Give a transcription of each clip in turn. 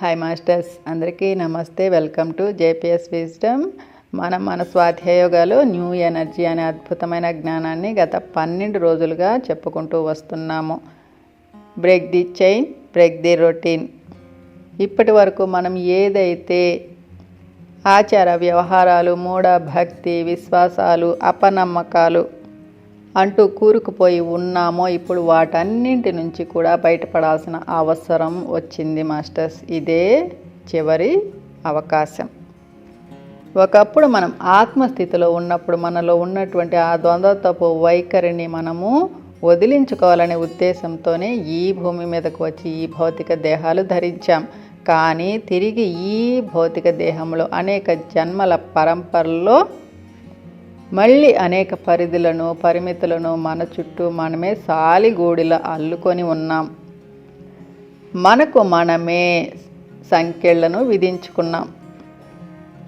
Hi masters అందరికీ నమస్తే. Welcome to JPS wisdom మనం మన స్వాధ్యాయోగాలో న్యూ ఎనర్జీ అనే అద్భుతమైన జ్ఞానాన్ని గత పన్నెండు రోజులుగా చెప్పుకుంటూ వస్తున్నాము. Break the chain break the routine ఇప్పటి వరకు మనం ఏదైతే ఆచార వ్యవహారాలు మూఢ భక్తి విశ్వాసాలు అపనమ్మకాలు అంటూ కూరుకుపోయి ఉన్నామో ఇప్పుడు వాటన్నింటి నుంచి కూడా బయటపడాల్సిన అవసరం వచ్చింది మాస్టర్స్. ఇదే చివరి అవకాశం. ఒకప్పుడు మనం ఆత్మస్థితిలో ఉన్నప్పుడు మనలో ఉన్నటువంటి ఆ ద్వంద్వతపు వైఖరిని మనము వదిలించుకోవాలనే ఉద్దేశంతోనే ఈ భూమి మీదకు వచ్చి ఈ భౌతిక దేహాలు ధరించాం. కానీ తిరిగి ఈ భౌతిక దేహంలో అనేక జన్మల పరంపరలో మళ్ళీ అనేక పరిధులను పరిమితులను మన చుట్టూ మనమే సాలిగూడిలా అల్లుకొని ఉన్నాం. మనకు మనమే సంఖ్యలను విధించుకున్నాం.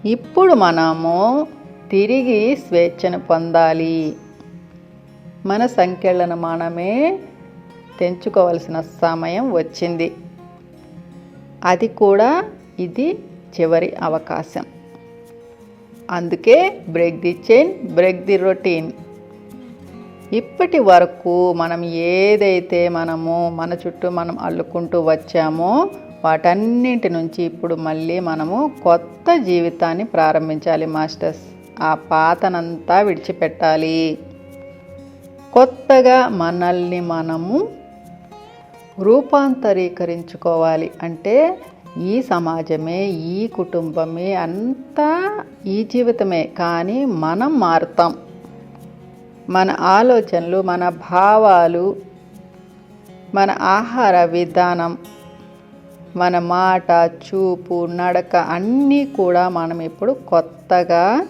ఇప్పుడు మనము తిరిగి స్వేచ్ఛను పొందాలి. మన సంఖ్యలను మనమే తెంచుకోవలసిన సమయం వచ్చింది. అది కూడా ఇది చివరి అవకాశం. అందుకే break the chain break the routine. ఇప్పటి వరకు మనం ఏదైతే మనము మన చుట్టూ మనం అల్లుకుంటూ వచ్చామో వాటన్నింటి నుంచి ఇప్పుడు మళ్ళీ మనము కొత్త జీవితాన్ని ప్రారంభించాలి మాస్టర్స్. ఆ పాతనంతా విడిచిపెట్టాలి. కొత్తగా మనల్ని మనము రూపాంతరీకరించుకోవాలి. అంటే ఈ సమాజమే ఈ కుటుంబమే అంతా ఈ జీవితమే. కానీ మనం మారుతాం. మన ఆలోచనలు మన భావాలు మన ఆహార విధానం మన మాట చూపు నడక అన్నీ కూడా మనం ఇప్పుడు కొత్తగా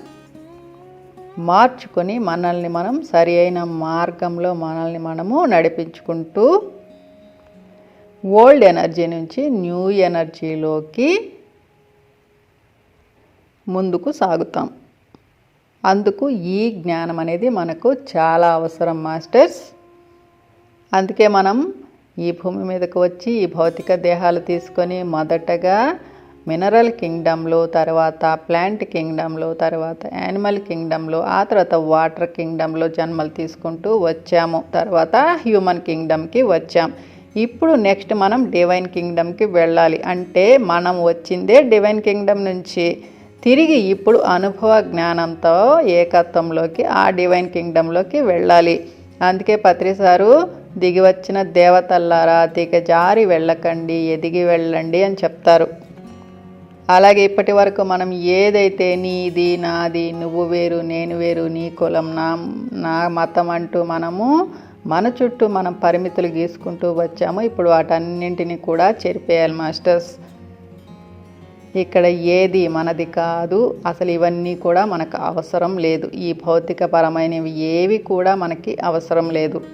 మార్చుకొని మనల్ని మనం సరి అయిన మార్గంలో మనల్ని మనము నడిపించుకుంటూ ఓల్డ్ ఎనర్జీ నుంచి న్యూ ఎనర్జీలోకి ముందుకు సాగుతాం. అందుకు ఈ జ్ఞానం అనేది మనకు చాలా అవసరం మాస్టర్స్. అందుకే మనం ఈ భూమి మీదకు వచ్చి ఈ భౌతిక దేహాలు తీసుకొని మొదటగా మినరల్ కింగ్డంలో తర్వాత ప్లాంట్ కింగ్డంలో తర్వాత యానిమల్ కింగ్డంలో ఆ తర్వాత వాటర్ కింగ్డంలో జన్మలు తీసుకుంటూ వచ్చాము. తర్వాత హ్యూమన్ కింగ్డమ్కి వచ్చాం. ఇప్పుడు నెక్స్ట్ మనం డివైన్ కింగ్డమ్కి వెళ్ళాలి. అంటే మనం వచ్చిందే డివైన్ కింగ్డమ్ నుంచి. తిరిగి ఇప్పుడు అనుభవ జ్ఞానంతో ఏకత్వంలోకి ఆ డివైన్ కింగ్డంలోకి వెళ్ళాలి. అందుకే పత్రిసారు దిగి వచ్చిన దేవతల్లారా దిగజారి వెళ్ళకండి ఎదిగి వెళ్ళండి అని చెప్తారు. అలాగే ఇప్పటి వరకు మనం ఏదైతే నీది నాది నువ్వు వేరు నేను వేరు నీ కులం నా నా మతం అంటూ మనము మన చుట్టూ మనం పరిమితులు గీసుకుంటూ వచ్చాము ఇప్పుడు వాటన్నింటినీ కూడా చెరిపేయాలి మాస్టర్స్. ఇక్కడ ఏది మనది కాదు అసలు ఇవన్నీ కూడా మనకు అవసరం లేదు. ఈ భౌతికపరమైనవి ఏవి కూడా మనకి అవసరం లేదు.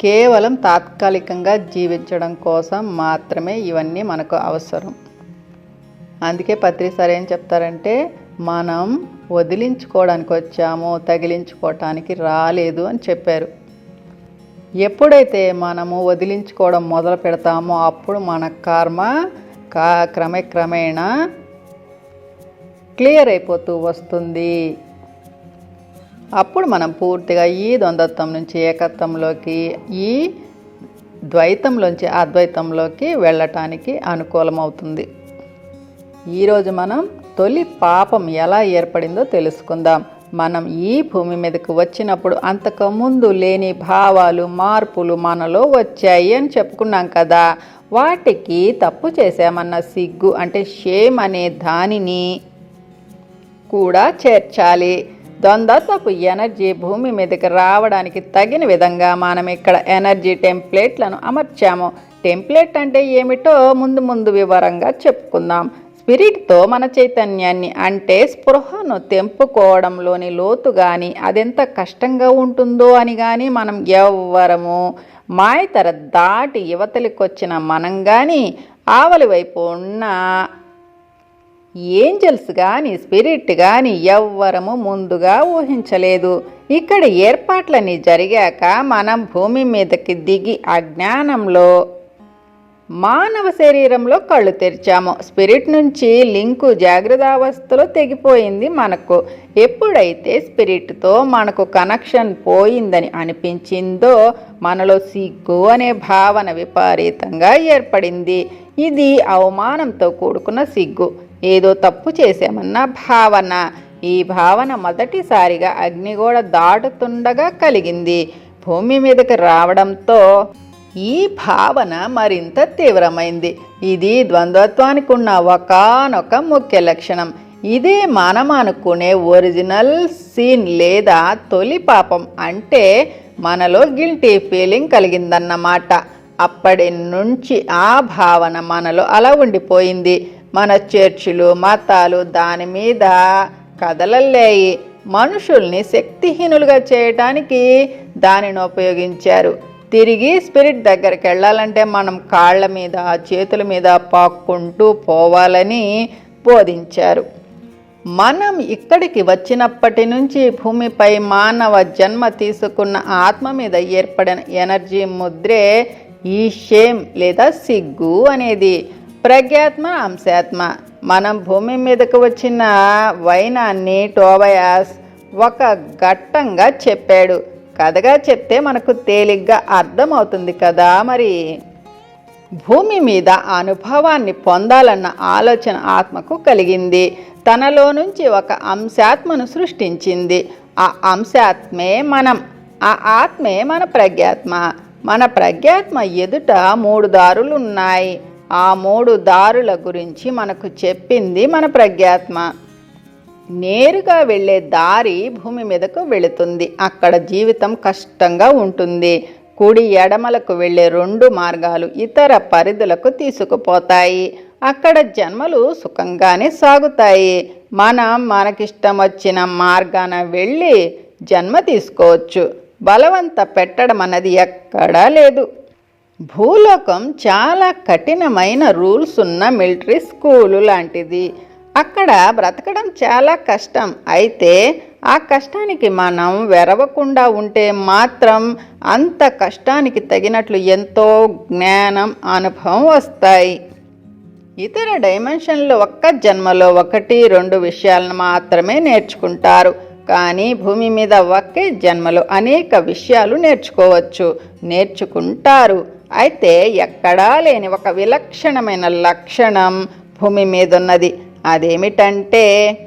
కేవలం తాత్కాలికంగా జీవించడం కోసం మాత్రమే ఇవన్నీ మనకు అవసరం. అందుకే పత్రిసారి ఏం చెప్తారంటే మనం వదిలించుకోవడానికి వచ్చామో తగిలించుకోవటానికి రాలేదు అని చెప్పారు. ఎప్పుడైతే మనము వదిలించుకోవడం మొదలు పెడతామో అప్పుడు మన కర్మ కా క్రమక్రమేణా క్లియర్ అయిపోతూ వస్తుంది. అప్పుడు మనం పూర్తిగా ఈ ద్వంద్వత్వం నుంచి ఏకత్వంలోకి ఈ ద్వైతంలోంచి అద్వైతంలోకి వెళ్ళటానికి అనుకూలమవుతుంది. ఈరోజు మనం తొలి పాపం ఎలా ఏర్పడిందో తెలుసుకుందాం. మనం ఈ భూమి మీదకు వచ్చినప్పుడు అంతకుముందు లేని భావాలు మార్పులు మనలో వచ్చాయి అని చెప్పుకున్నాం కదా. వాటికి తప్పు చేశామన్న సిగ్గు అంటే షేమ్ అనే దానిని కూడా చేర్చాలి. ద్వంద్వత్వపు ఎనర్జీ భూమి మీదకి రావడానికి తగిన విధంగా మనం ఇక్కడ ఎనర్జీ టెంప్లెట్లను అమర్చాము. టెంప్లెట్ అంటే ఏమిటో ముందు ముందు వివరంగా చెప్పుకుందాం. స్పిరిట్తో మన చైతన్యాన్ని అంటే స్పృహను తెంపుకోవడంలోని లోతు కానీ అదెంత కష్టంగా ఉంటుందో అని కానీ మనం ఎవ్వరము మాయతర దాటి యువతలికొచ్చిన మనం కానీ ఆవలి వైపు ఉన్న ఏంజల్స్ కానీ స్పిరిట్ కానీ ఎవ్వరము ముందుగా ఊహించలేదు. ఇక్కడ ఏర్పాట్లన్నీ జరిగాక మనం భూమి మీదకి దిగి అజ్ఞానంలో మానవ శరీరంలో కళ్ళు తెరిచాము. స్పిరిట్ నుంచి లింకు జాగ్రత్తావస్థలో తెగిపోయింది మనకు. ఎప్పుడైతే స్పిరిట్తో మనకు కనెక్షన్ పోయిందని అనిపించిందో మనలో సిగ్గు అనే భావన విపరీతంగా ఏర్పడింది. ఇది అవమానంతో కూడుకున్న సిగ్గు. ఏదో తప్పు చేశామన్న భావన. ఈ భావన మొదటిసారిగా అగ్నిగోడ దాటుతుండగా కలిగింది. భూమి మీదకి రావడంతో ఈ భావన మరింత తీవ్రమైంది. ఇది ద్వంద్వత్వానికి ఉన్న ఒకానొక ముఖ్య లక్షణం. ఇదే మనం అనుకునే ఒరిజినల్ సీన్ లేదా తొలి పాపం అంటే మనలో గిల్టీ ఫీలింగ్ కలిగిందన్నమాట. అప్పటి నుంచి ఆ భావన మనలో అలా ఉండిపోయింది. మన చర్చిలు మతాలు దాని మీద కదలలేయి. మనుషుల్ని శక్తిహీనులుగా చేయటానికి దానిని ఉపయోగించారు. తిరిగి స్పిరిట్ దగ్గరికి వెళ్ళాలంటే మనం కాళ్ళ మీద చేతుల మీద పాక్కుంటూ పోవాలని బోధించారు. మనం ఇక్కడికి వచ్చినప్పటి నుంచి భూమిపై మానవ జన్మ తీసుకున్న ఆత్మ మీద ఏర్పడిన ఎనర్జీ ముద్రే ఈ షేమ్ లేదా సిగ్గు అనేది ప్రజ్ఞాత్మ అంశాత్మ. మనం భూమి మీదకు వచ్చిన వైనాన్ని టోబయాస్ ఒక ఘట్టంగా చెప్పాడు. కథగా చెప్తే మనకు తేలిగ్గా అర్థమవుతుంది కదా మరి. భూమి మీద ఆ అనుభవాన్ని పొందాలన్న ఆలోచన ఆత్మకు కలిగింది. తనలో నుంచి ఒక అంశాత్మను సృష్టించింది. ఆ అంశాత్మే మనం ఆ ఆత్మే మన ప్రజ్ఞాత్మ. మన ప్రజ్ఞాత్మ ఎదుట మూడు దారులు ఉన్నాయి ఆ మూడు దారుల గురించి మనకు చెప్పింది మన ప్రజ్ఞాత్మ. నేరుగా వెళ్ళే దారి భూమి మీదకు వెళుతుంది. అక్కడ జీవితం కష్టంగా ఉంటుంది. కుడి ఎడమలకు వెళ్ళే రెండు మార్గాలు ఇతర పరిధులకు తీసుకుపోతాయి. అక్కడ జన్మలు సుఖంగానే సాగుతాయి. మనం మనకిష్టం వచ్చిన మార్గాన వెళ్ళి జన్మ తీసుకోవచ్చు. బలవంత పెట్టడం అన్నది ఎక్కడా లేదు. భూలోకం చాలా కఠినమైన రూల్స్ ఉన్న మిలిటరీ స్కూలు లాంటిది. అక్కడ బ్రతకడం చాలా కష్టం. అయితే ఆ కష్టానికి మనం వెరవకుండా ఉంటే మాత్రం అంత కష్టానికి తగినట్లు ఎంతో జ్ఞానం అనుభవం వస్తాయి. ఇతర డైమెన్షన్లో ఒక్క జన్మలో ఒకటి రెండు విషయాలను మాత్రమే నేర్చుకుంటారు. కానీ భూమి మీద ఒకే జన్మలో అనేక విషయాలు నేర్చుకోవచ్చు నేర్చుకుంటారు. అయితే ఎక్కడా లేని ఒక విలక్షణమైన లక్షణం భూమి మీద ఉన్నది అదేమిటంటే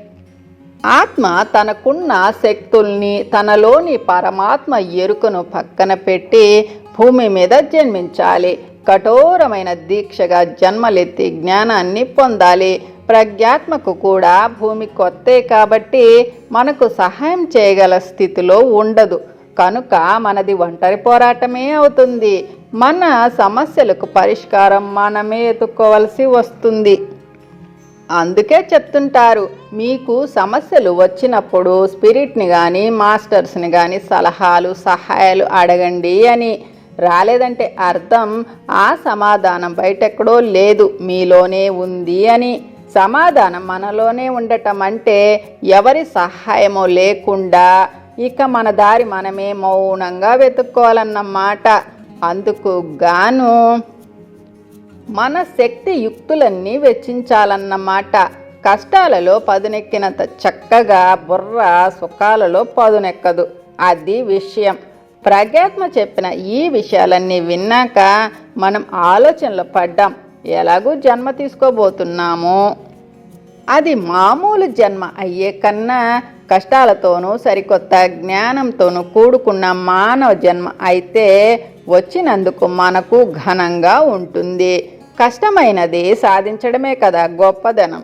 ఆత్మ తనకున్న శక్తుల్ని తనలోని పరమాత్మ ఎరుకను పక్కన పెట్టి భూమి మీద జన్మించాలి. కఠోరమైన దీక్షగా జన్మలెత్తి జ్ఞానాన్ని పొందాలి. ప్రజ్ఞాత్మకు కూడా భూమి కొత్తే కాబట్టి మనకు సహాయం చేయగల స్థితిలో ఉండదు. కనుక మనది ఒంటరి పోరాటమే అవుతుంది. మన సమస్యలకు పరిష్కారం మనమే ఎత్తుకోవలసి వస్తుంది. అందుకే చెప్తుంటారు మీకు సమస్యలు వచ్చినప్పుడు స్పిరిట్ని కానీ మాస్టర్స్ని కానీ సలహాలు సహాయాలు అడగండి అని. రాలేదంటే అర్థం ఆ సమాధానం బయటెక్కడో లేదు మీలోనే ఉంది అని. సమాధానం మనలోనే ఉండటం అంటే ఎవరి సహాయమో లేకుండా ఇక మన దారి మనమే మౌనంగా వెతుక్కోవాలన్నమాట. అందుకు గాను మన శక్తి యుక్తులన్నీ వెచ్చించాలన్నమాట. కష్టాలలో పదునెక్కినంత చక్కగా బుర్ర సుఖాలలో పదునెక్కదు. అది విషయం. ప్రజ్ఞాత్మ చెప్పిన ఈ విషయాలన్నీ విన్నాక మనం ఆలోచనలో పడ్డాం. ఎలాగూ జన్మ తీసుకోబోతున్నాము? అది మామూలు జన్మ అయ్యే కన్నా కష్టాలతోనూ సరికొత్త జ్ఞానంతోనూ కూడుకున్న మానవ జన్మ అయితే వచ్చినందుకు మనకు ఘనంగా ఉంటుంది. కష్టమైనది సాధించడమే కదా గొప్పదనం.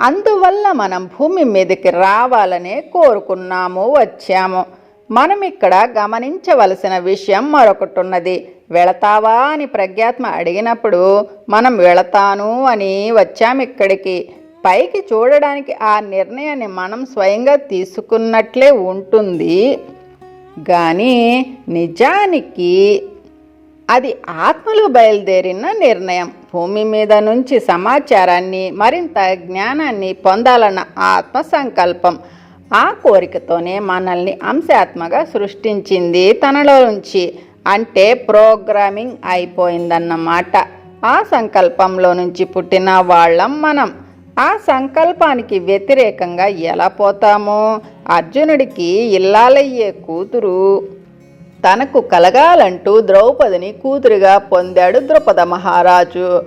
అందువల్ల మనం భూమి మీదకి రావాలనే కోరుకున్నాము వచ్చాము. మనం ఇక్కడ గమనించవలసిన విషయం మరొకటి ఉన్నది వెళతావా అని ప్రజ్ఞాత్మ అడిగినప్పుడు మనం వెళతాను అని వచ్చాము ఇక్కడికి. పైకి చూడడానికి ఆ నిర్ణయాన్ని మనం స్వయంగా తీసుకున్నట్లే ఉంటుంది. కానీ నిజానికి అది ఆత్మలో బయలుదేరిన నిర్ణయం. భూమి మీద నుంచి సమాచారాన్ని మరింత జ్ఞానాన్ని పొందాలన్న ఆత్మ సంకల్పం ఆ కోరికతోనే మనల్ని అంశాత్మగా సృష్టించింది తనలో నుంచి. అంటే ప్రోగ్రామింగ్ అయిపోయిందన్నమాట. ఆ సంకల్పంలో నుంచి పుట్టిన వాళ్ళం మనం. ఆ సంకల్పానికి వ్యతిరేకంగా ఎలా పోతామో? అర్జునుడికి ఇల్లాలయ్యే కూతురు. తనకు కలగాలంటూ ద్రౌపదిని కూతురిగా పొందాడు ద్రుపద మహారాజు.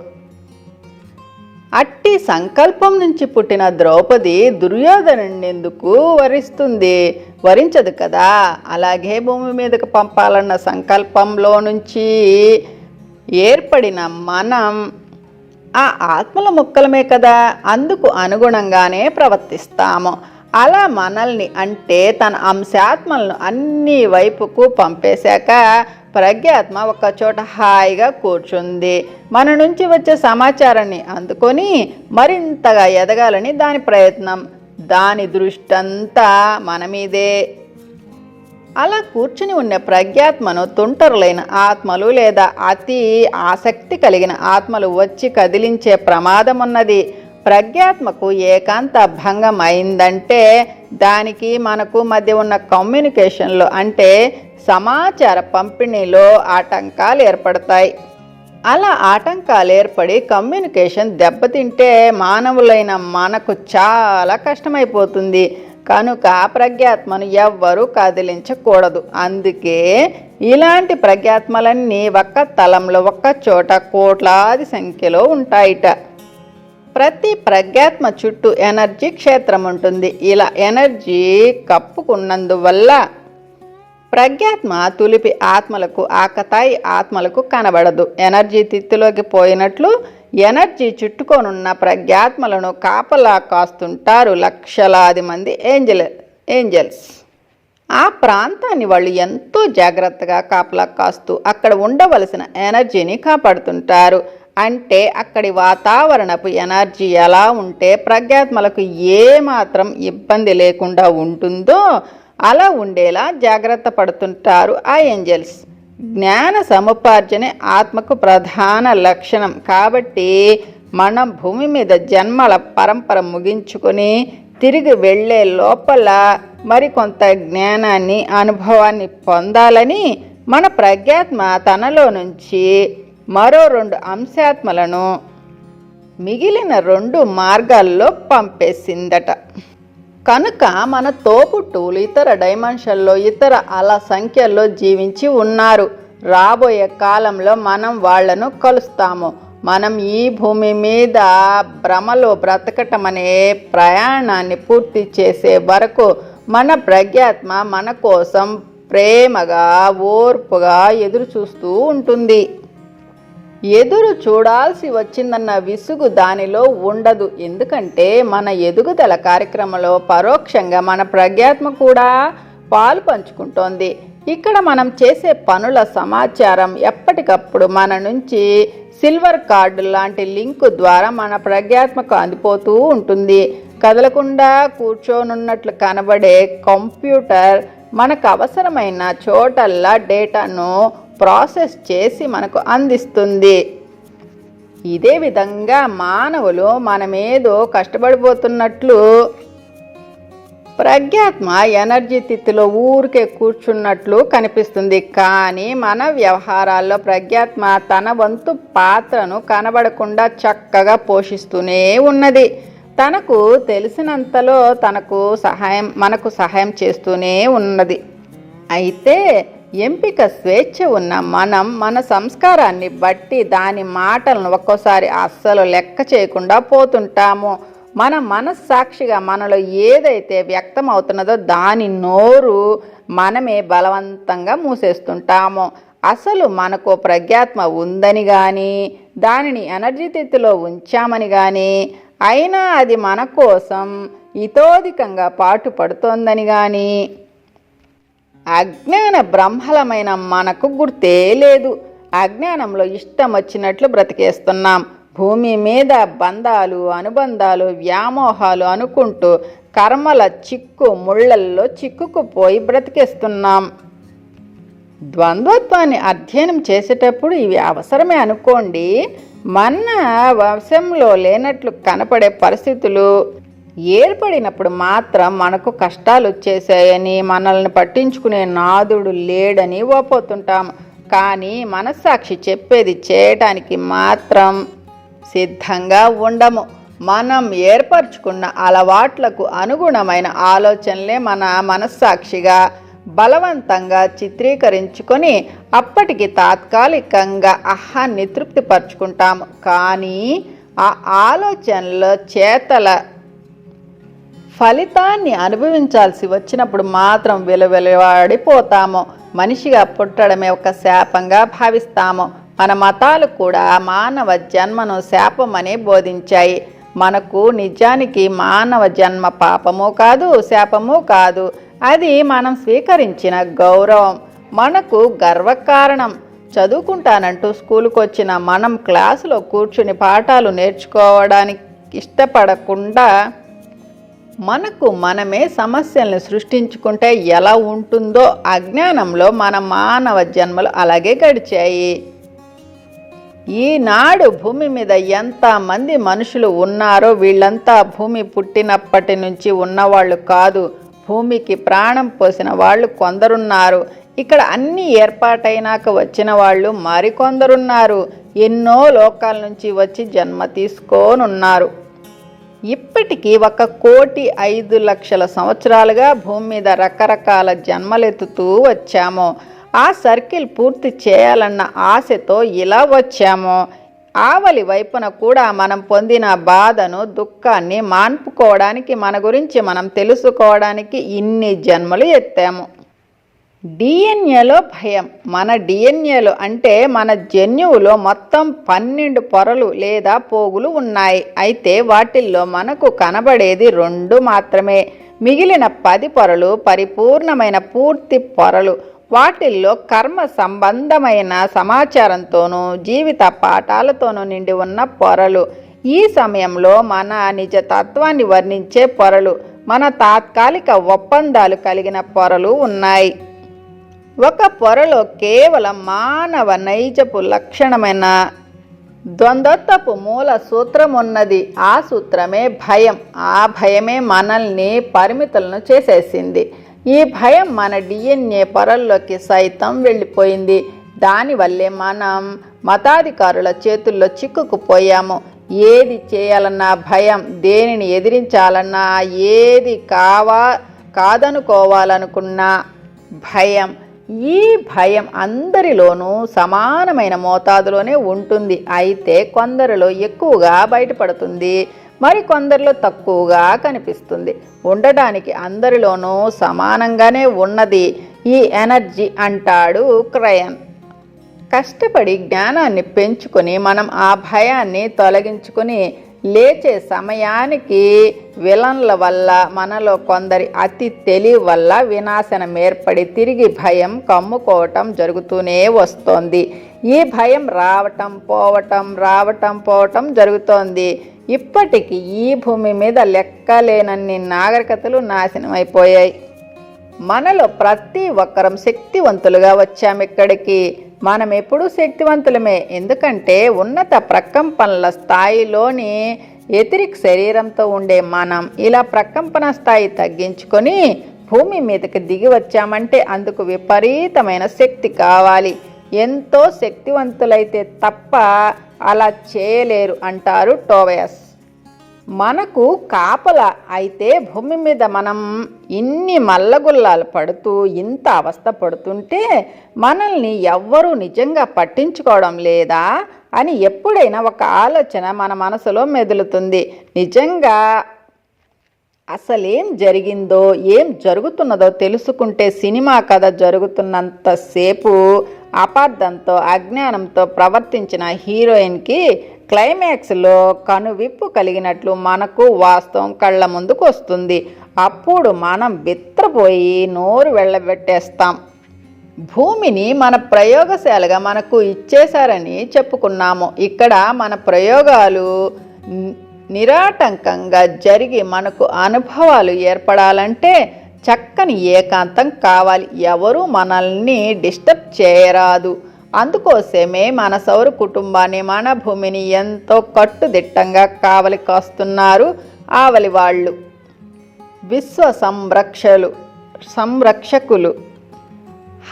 అట్టి సంకల్పం నుంచి పుట్టిన ద్రౌపది దుర్యోధనుండెందుకు వరిస్తుంది? వరించదు కదా? అలాగే భూమి మీదకు పంపాలన్న సంకల్పంలో నుంచి ఏర్పడిన మనం ఆ ఆత్మల ముక్కలమే కదా? అందుకు అనుగుణంగానే ప్రవర్తిస్తాము. అలా మనల్ని అంటే తన అంశాత్మలను అన్ని వైపుకు పంపేశాక ప్రజ్ఞాత్మ ఒక చోట హాయిగా కూర్చుంది. మన నుంచి వచ్చే సమాచారాన్ని అందుకొని మరింతగా ఎదగాలని దాని ప్రయత్నం. దాని దృష్టంతా మన మీదే. అలా కూర్చుని ఉన్న ప్రజ్ఞాత్మను తుంటరులైన ఆత్మలు లేదా అతి ఆసక్తి కలిగిన ఆత్మలు వచ్చి కదిలించే ప్రమాదం ఉన్నది. ప్రజ్ఞాత్మకు ఏకాంత భంగం అయిందంటే దానికి మనకు మధ్య ఉన్న కమ్యూనికేషన్లో అంటే సమాచార పంపిణీలో ఆటంకాలు ఏర్పడతాయి. అలా ఆటంకాలు ఏర్పడి కమ్యూనికేషన్ దెబ్బతింటే మానవులైన మనకు చాలా కష్టమైపోతుంది. కనుక ప్రజ్ఞాత్మను ఎవ్వరూ కదిలించకూడదు. అందుకే ఇలాంటి ప్రజ్ఞాత్మలన్నీ ఒక్క తలంలో ఒక్క చోట కోట్లాది సంఖ్యలో ఉంటాయిట. ప్రతి ప్రజ్ఞాత్మ చుట్టూ ఎనర్జీ క్షేత్రం ఉంటుంది. ఇలా ఎనర్జీ కప్పుకున్నందువల్ల ప్రజ్ఞాత్మ తులిపి ఆత్మలకు ఆకతాయి ఆత్మలకు కనబడదు. ఎనర్జీ తిత్తులోకి పోయినట్లు ఎనర్జీ చుట్టుకొనున్న ప్రజ్ఞాత్మలను కాపలా కాస్తుంటారు లక్షలాది మంది ఏంజల్ ఏంజల్స్. ఆ ప్రాంతాన్ని వాళ్ళు ఎంతో జాగ్రత్తగా కాపలా కాస్తూ అక్కడ ఉండవలసిన ఎనర్జీని కాపాడుతుంటారు. అంటే అక్కడి వాతావరణపు ఎనర్జీ ఎలా ఉంటే ప్రజ్ఞాత్మలకు ఏమాత్రం ఇబ్బంది లేకుండా ఉంటుందో అలా ఉండేలా జాగ్రత్త పడుతుంటారు ఆ ఏంజల్స్ జ్ఞాన సముపార్జనే ఆత్మకు ప్రధాన లక్షణం. కాబట్టి మనం భూమి మీద జన్మల పరంపర ముగించుకొని తిరిగి వెళ్ళే లోపల మరికొంత జ్ఞానాన్ని అనుభవాన్ని పొందాలని మన ప్రజ్ఞాత్మ తనలో నుంచి మరో రెండు అంశాత్మలను మిగిలిన రెండు మార్గాల్లో పంపేసిందట. కనుక మన తోపుట్టువులు ఇతర డైమెన్షన్లో ఇతర అల సంఖ్యల్లో జీవించి ఉన్నారు. రాబోయే కాలంలో మనం వాళ్ళను కలుస్తాము. మనం ఈ భూమి మీద భ్రమలో బ్రతకటం అనే ప్రయాణాన్ని పూర్తి చేసే వరకు మన ప్రజ్ఞాత్మ మన కోసం ప్రేమగా ఓర్పుగా ఎదురు చూస్తూ ఉంటుంది. ఎదురు చూడాల్సి వచ్చిందన్న విసుగు దానిలో ఉండదు. ఎందుకంటే మన ఎదుగుదల కార్యక్రమంలో పరోక్షంగా మన ప్రజ్ఞాత్మ కూడా పాలు పంచుకుంటోంది. ఇక్కడ మనం చేసే పనుల సమాచారం ఎప్పటికప్పుడు మన నుంచి సిల్వర్ కార్డు లాంటి లింకు ద్వారా మన ప్రజ్ఞాత్మకు అందిపోతూ ఉంటుంది. కదలకుండా కూర్చోనున్నట్లు కనబడే కంప్యూటర్ మనకు అవసరమైన చోటల్లా డేటాను ప్రాసెస్ చేసి మనకు అందిస్తుంది. ఇదే విధంగా మానవులు మనమేదో కష్టపడిపోతున్నట్లు ప్రజ్ఞాత్మ ఎనర్జీ తిత్తిలో ఊరికే కూర్చున్నట్లు కనిపిస్తుంది. కానీ మన వ్యవహారాల్లో ప్రజ్ఞాత్మ తన వంతు పాత్రను కనబడకుండా చక్కగా పోషిస్తూనే ఉన్నది. తనకు తెలిసినంతలో తనకు సహాయం మనకు సహాయం చేస్తూనే ఉన్నది. అయితే ఎంపిక స్వేచ్ఛ ఉన్న మనం మన సంస్కారాన్ని బట్టి దాని మాటలను ఒక్కోసారి అస్సలు లెక్క చేయకుండా పోతుంటాము. మన మనస్సాక్షిగా మనలో ఏదైతే వ్యక్తం అవుతున్నదో దాని నోరు మనమే బలవంతంగా మూసేస్తుంటాము. అసలు మనకు ప్రజ్ఞాత్మ ఉందని కానీ దానిని ఎనర్జీ తిత్తిలో ఉంచామని కానీ అయినా అది మన కోసం ఇతోధికంగా పాటుపడుతోందని కానీ అజ్ఞాన బ్రహ్మలమైన మనకు గుర్తే లేదు. అజ్ఞానంలో ఇష్టం వచ్చినట్లు బ్రతికేస్తున్నాం. భూమి మీద బంధాలు అనుబంధాలు వ్యామోహాలు అనుకుంటూ కర్మల చిక్కు ముళ్ళల్లో చిక్కుకుపోయి బ్రతికేస్తున్నాం. ద్వంద్వత్వాన్ని అధ్యయనం చేసేటప్పుడు ఇవి అవసరమే అనుకోండి. మన వశంలో లేనట్లు కనపడే పరిస్థితులు ఏర్పడినప్పుడు మాత్రం మనకు కష్టాలు వచ్చేసాయని మనల్ని పట్టించుకునే నాదుడు లేడని ఓపోతుంటాం. కానీ మనస్సాక్షి చెప్పేది చేయటానికి మాత్రం సిద్ధంగా ఉండము. మనం ఏర్పరచుకున్న అలవాట్లకు అనుగుణమైన ఆలోచనలే మన మనస్సాక్షిగా బలవంతంగా చిత్రీకరించుకొని అప్పటికి తాత్కాలికంగా అహాన్ని తృప్తిపరుచుకుంటాము కానీ ఆ ఆలోచనల చేతల ఫలితాన్ని అనుభవించాల్సి వచ్చినప్పుడు మాత్రం విలువెలవాడిపోతాము. మనిషిగా పుట్టడమే ఒక శాపంగా భావిస్తాము. మన మతాలు కూడా మానవ జన్మను శాపమని బోధించాయి. మనకు నిజానికి మానవ జన్మ పాపము కాదు శాపము కాదు. అది మనం స్వీకరించిన గౌరవం. మనకు గర్వకారణం. చదువుకుంటానంటూ స్కూలుకు వచ్చిన మనం క్లాసులో కూర్చుని పాఠాలు నేర్చుకోవడానికి ఇష్టపడకుండా మనకు మనమే సమస్యలను సృష్టించుకుంటే ఎలా ఉంటుందో అజ్ఞానంలో మన మానవ జన్మలు అలాగే గడిచాయి. ఈనాడు భూమి మీద ఎంతమంది మనుషులు ఉన్నారో వీళ్ళంతా భూమి పుట్టినప్పటి నుంచి ఉన్నవాళ్ళు కాదు. భూమికి ప్రాణం పోసిన వాళ్ళు కొందరున్నారు. ఇక్కడ అన్ని ఏర్పాటైనాక వచ్చిన వాళ్ళు మరికొందరున్నారు. ఎన్నో లోకాల నుంచి వచ్చి జన్మ తీసుకోనున్నారు. ఇప్పటికీ ఒక కోటి ఐదు లక్షల సంవత్సరాలుగా భూమి మీద రకరకాల జన్మలెత్తుతూ వచ్చాము. ఆ సర్కిల్ పూర్తి చేయాలన్న ఆశతో ఇలా వచ్చాము. ఆవలి వైపున కూడా మనం పొందిన బాధను దుఃఖాన్ని మాన్పుకోవడానికి మన గురించి మనం తెలుసుకోవడానికి ఇన్ని జన్మలు ఎత్తాము. డిఎన్ఏలో భయం. మన డిఎన్ఏలో అంటే మన జన్యువులో మొత్తం పన్నెండు పొరలు లేదా పోగులు ఉన్నాయి. అయితే వాటిల్లో మనకు కనబడేది రెండు మాత్రమే. మిగిలిన పది పొరలు పరిపూర్ణమైన పూర్తి పొరలు. వాటిల్లో కర్మ సంబంధమైన సమాచారంతోనూ జీవిత పాఠాలతోనూ నిండి ఉన్న పొరలు. ఈ సమయంలో మన నిజ తత్వాన్ని వర్ణించే పొరలు. మన తాత్కాలిక ఒప్పందాలు కలిగిన పొరలు ఉన్నాయి. ఒక పొరలో కేవలం మానవ నైజపు లక్షణమైన? ద్వంద్వత్వపు మూల సూత్రం ఉన్నది ఆ సూత్రమే భయం. ఆ భయమే మనల్ని పరిమితులను చేసేసింది. ఈ భయం మన డిఎన్ఏ పొరల్లోకి సైతం వెళ్ళిపోయింది. దానివల్లే మనం మతాధికారుల చేతుల్లో చిక్కుకుపోయాము. ఏది చేయాలన్నా భయం దేనిని ఎదిరించాలన్నా ఏది కావా కాదనుకోవాలనుకున్నా భయం. ఈ భయం అందరిలోనూ సమానమైన మోతాదులోనే ఉంటుంది. అయితే కొందరిలో ఎక్కువగా బయటపడుతుంది. మరి కొందరిలో తక్కువగా కనిపిస్తుంది. ఉండడానికి అందరిలోనూ సమానంగానే ఉన్నది. ఈ ఎనర్జీ అంటాడు క్రయన్. కష్టపడి జ్ఞానాన్ని పెంచుకొని మనం ఆ భయాన్ని తొలగించుకొని లేచే సమయానికి విలన్ల వల్ల మనలో కొందరి అతి తెలివి వల్ల వినాశనం ఏర్పడి తిరిగి భయం కమ్ముకోవటం జరుగుతూనే వస్తోంది. ఈ భయం రావటం పోవటం రావటం పోవటం జరుగుతోంది. ఇప్పటికి ఈ భూమి మీద లెక్కలేనన్ని నాగరికతలు నాశనం అయిపోయాయి మనలో ప్రతి ఒక్కరం శక్తివంతులుగా వచ్చాం ఇక్కడికి. మనం ఎప్పుడూ శక్తివంతులమే. ఎందుకంటే ఉన్నత ప్రకంపనల స్థాయిలోని ఎతిరిక్ శరీరంతో ఉండే మనం ఇలా ప్రకంపన స్థాయి తగ్గించుకొని భూమి మీదకి దిగి వచ్చామంటే అందుకు విపరీతమైన శక్తి కావాలి. ఎంతో శక్తివంతులైతే తప్ప అలా చేయలేరు అంటారు టోవయస్. మనకు కాపల అయితే భూమి మీద మనం ఇన్ని మల్లగుల్లాలు పడుతూ ఇంత అవస్థ పడుతుంటే మనల్ని ఎవ్వరూ నిజంగా పట్టించుకోవడం లేదా అని ఎప్పుడైనా ఒక ఆలోచన మన మనసులో మెదులుతుంది. నిజంగా అసలేం జరిగిందో ఏం జరుగుతున్నదో తెలుసుకుంటే సినిమా కథ జరుగుతున్నంతసేపు అపార్థంతో అజ్ఞానంతో ప్రవర్తించిన హీరోయిన్కి క్లైమాక్స్లో కనువిప్పు కలిగినట్లు మనకు వాస్తవం కళ్ళ ముందుకు వస్తుంది. అప్పుడు మనం బిత్రపోయి నోరు వెళ్ళబెట్టేస్తాం. భూమిని మన ప్రయోగశాలగా మనకు ఇచ్చేశారని చెప్పుకున్నాము. ఇక్కడ మన ప్రయోగాలు నిరాటంకంగా జరిగి మనకు అనుభవాలు ఏర్పడాలంటే చక్కని ఏకాంతం కావాలి. ఎవరు మనల్ని డిస్టర్బ్ చేయరాదు. అందుకోసమే మన సౌర కుటుంబాన్ని మన భూమిని ఎంతో కట్టుదిట్టంగా కావలి కాస్తున్నారు ఆవలి వాళ్ళు. విశ్వ సంరక్షలు సంరక్షకులు.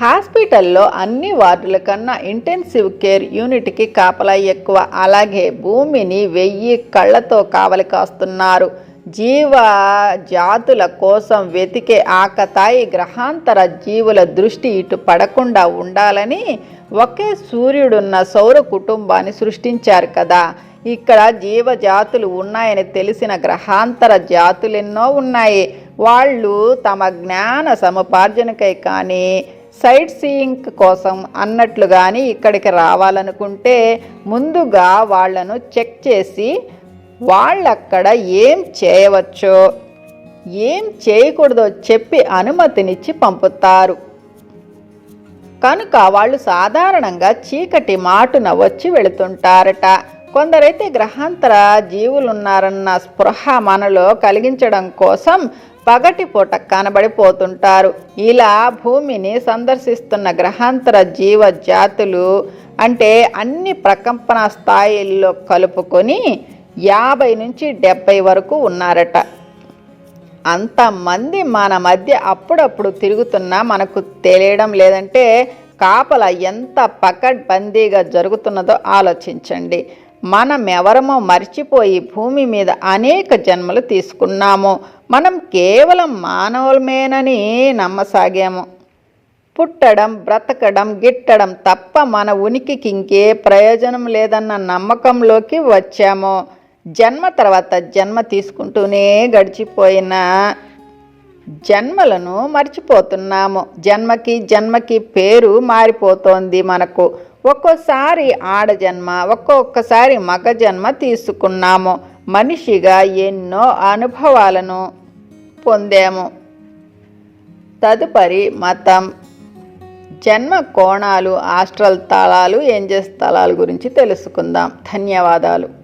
హాస్పిటల్లో అన్ని వార్డుల కన్నా ఇంటెన్సివ్ కేర్ యూనిట్కి కాపలా ఎక్కువ. అలాగే భూమిని వెయ్యి కళ్ళతో కావలి కాస్తున్నారు. జీవ జాతుల కోసం వెతికే ఆకతాయి గ్రహాంతర జీవుల దృష్టి ఇటు పడకుండా ఉండాలని ఒకే సూర్యుడున్న సౌర కుటుంబాన్ని సృష్టించారు కదా. ఇక్కడ జీవజాతులు ఉన్నాయని తెలిసిన గ్రహాంతర జాతులెన్నో ఉన్నాయి. వాళ్ళు తమ జ్ఞాన సముపార్జనకై కానీ సైట్ సీయింగ్ కోసం అన్నట్లు కానీ ఇక్కడికి రావాలనుకుంటే ముందుగా వాళ్ళను చెక్ చేసి వాళ్ళక్కడ ఏం చేయవచ్చో ఏం చేయకూడదో చెప్పి అనుమతినిచ్చి పంపుతారు. కనుక వాళ్ళు సాధారణంగా చీకటి మాటున వచ్చి వెళుతుంటారట. కొందరైతే గ్రహాంతర జీవులున్నారన్న స్పృహ మనలో కలిగించడం కోసం పగటిపూట కనబడిపోతుంటారు. ఇలా భూమిని సందర్శిస్తున్న గ్రహాంతర జీవ జాతులు అంటే అన్ని ప్రకంపన స్థాయిల్లో కలుపుకొని యాభై నుంచి డెబ్బై వరకు ఉన్నారట. అంతమంది మన మధ్య అప్పుడప్పుడు తిరుగుతున్నా మనకు తెలియడం లేదంటే కాపల ఎంత పకడ్బందీగా జరుగుతున్నదో ఆలోచించండి. మనం ఎవరమో మర్చిపోయి భూమి మీద అనేక జన్మలు తీసుకున్నాము. మనం కేవలం మానవులమేనని నమ్మసాగాము. పుట్టడం బ్రతకడం గిట్టడం తప్ప మన ఉనికికి ఇంకే ప్రయోజనం లేదన్న నమ్మకంలోకి వచ్చాము. జన్మ తర్వాత జన్మ తీసుకుంటూనే గడిచిపోయిన జన్మలను మర్చిపోతున్నాము. జన్మకి జన్మకి పేరు మారిపోతోంది మనకు. ఒక్కోసారి ఆడ జన్మ ఒక్కొక్కసారి మగ జన్మ తీసుకున్నాము. మనిషిగా ఎన్నో అనుభవాలను పొందాము. తదుపరి మతం. జన్మ కోణాలు ఆస్ట్రల్ తాళాలు ఏంజెస్ స్థలాల గురించి తెలుసుకుందాం. ధన్యవాదాలు.